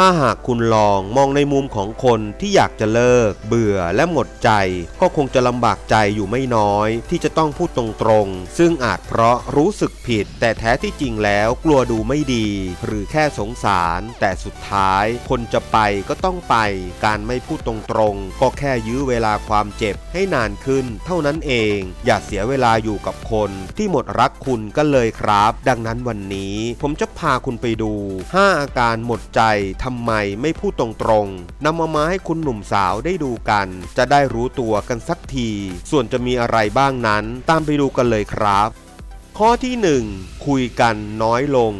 ถ้าหากคุณลองมองในมุมของคนที่อยากจะเลิก เบื่อและหมดใจ ก็คงจะลำบากใจอยู่ไม่น้อย ที่จะต้องพูดตรงๆ ซึ่งอาจเพราะรู้สึกผิด แต่แท้ที่จริงแล้วกลัวดูไม่ดี หรือแค่สงสาร แต่สุดท้าย คนจะไปก็ต้องไป การไม่พูดตรงๆ ก็แค่ยื้อเวลาความเจ็บให้นานขึ้น เท่านั้นเอง อย่าเสียเวลาอยู่กับคนที่หมดรักคุณกันเลยครับ ดังนั้นวันนี้ ผมจะพาคุณไปดู 5 อาการหมดใจทำไมไม่พูดตรงๆนำมามาให้คุณหนุ่มสาวได้ดูกัน จะได้รู้ตัวกันสักที ส่วนจะมีอะไรบ้างนั้น ตามไปดูกันเลยครับ ข้อที่ 1 คุยกันน้อยลง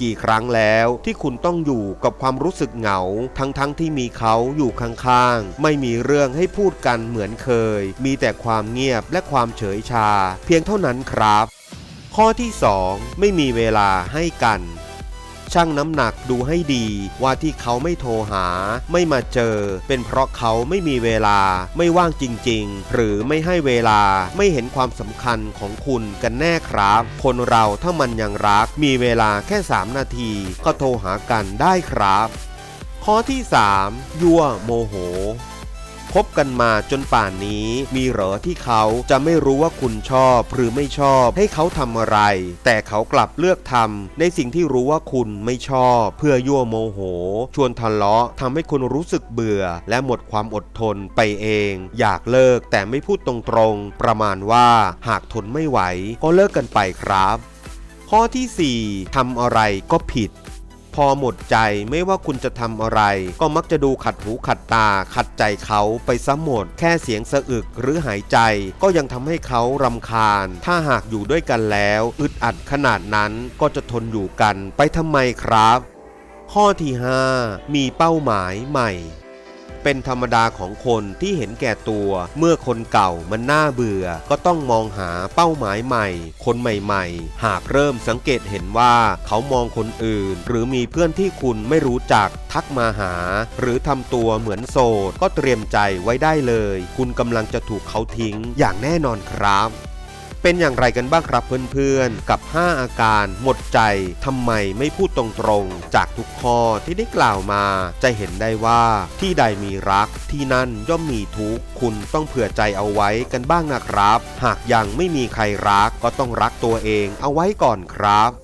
กี่ครั้งแล้วที่คุณต้องอยู่กับความรู้สึกเหงา ทั้งๆทที่มีเขาอยู่ข้างๆ ไม่มีเรื่องให้พูดกันเหมือนเคย มีแต่ความเงียบและความเฉยชา เพียงเท่านั้นครับ ข้อที่ 2 ไม่มีเวลาให้กัน ชั่งน้ำหนักดูให้ดี ว่าที่เขาไม่โทรหา ไม่มาเจอ เป็นเพราะเขาไม่มีเวลา ไม่ว่างจริง ๆ หรือไม่ให้เวลาไม่เห็นความสำคัญของคุณกันแน่ครับ คนเราถ้ามันยังรัก มีเวลาแค่ 3 นาที ก็โทรหากันได้ครับ ข้อที่ 3 ยั่วโมโห คบกันมาจนป่านนี้ มีเหรอที่เขาจะไม่รู้ว่าคุณชอบหรือไม่ชอบให้เขาทำอะไร แต่เขากลับเลือกทำในสิ่งที่รู้ว่าคุณไม่ชอบ เพื่อยั่วโมโห ชวนทะเลาะทำให้คุณรู้สึกเบื่อ และหมดความอดทนไปเอง อยากเลิกแต่ไม่พูดตรงๆ ประมาณว่าหากทนไม่ไหว ก็เลิกกันไปครับ ข้อทีสี่4ทำอะไรก็ผิด พอหมดใจไม่ว่าคุณจะทำอะไร ก็มักจะดูขัดหูขัดตา ขัดใจเขาไปซะหมด แค่เสียงสะอึกหรือหายใจ ก็ยังทำให้เขารำคาญ ถ้าหากอยู่ด้วยกันแล้วอึดอัดขนาดนั้นก็จะทนอยู่กันไปทำไมครับ ข้อที่ 5 มีเป้าหมายใหม่ เป็นธรรมดาของคนที่เห็นแก่ตัว เมื่อคนเก่ามันน่าเบื่อ ก็ต้องมองหาเป้าหมายใหม่ คนใหม่ๆ หากเริ่มสังเกตเห็นว่าเขามองคนอื่น หรือมีเพื่อนที่คุณไม่รู้จักทักมาหา หรือทำตัวเหมือนโสดก็เตรียมใจไว้ได้เลย คุณกำลังจะถูกเขาทิ้งอย่างแน่นอนครับ เป็นอย่างไรกันบ้างครับเพื่อนๆ กับ 5 อาการหมดใจทำไมไม่พูดตรงๆ จากทุกข้อที่ได้กล่าวมา จะเห็นได้ว่าที่ใดมีรักที่นั่นย่อมมีทุกข์คุณต้องเผื่อใจเอาไว้กันบ้างนะครับ หากยังไม่มีใครรักก็ต้องรักตัวเองเอาไว้ก่อนครับ